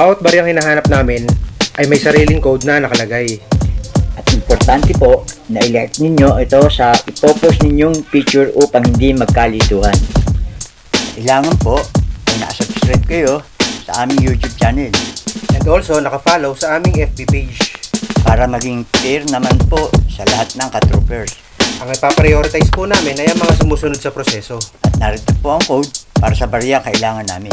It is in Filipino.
Bawat baryang hinahanap namin ay may sariling code na nakalagay. At importante po na i-like ninyo ito sa ipopost ninyong picture upang hindi magkalituhan. Kailangan po ay nakasubscribe kayo sa aming YouTube channel And also nakafollow sa aming FB page. para maging fair naman po sa lahat ng katroopers. Ang ipaprioritize po namin ay ang mga sumusunod sa proseso. At narito po ang code para sa barya kailangan namin.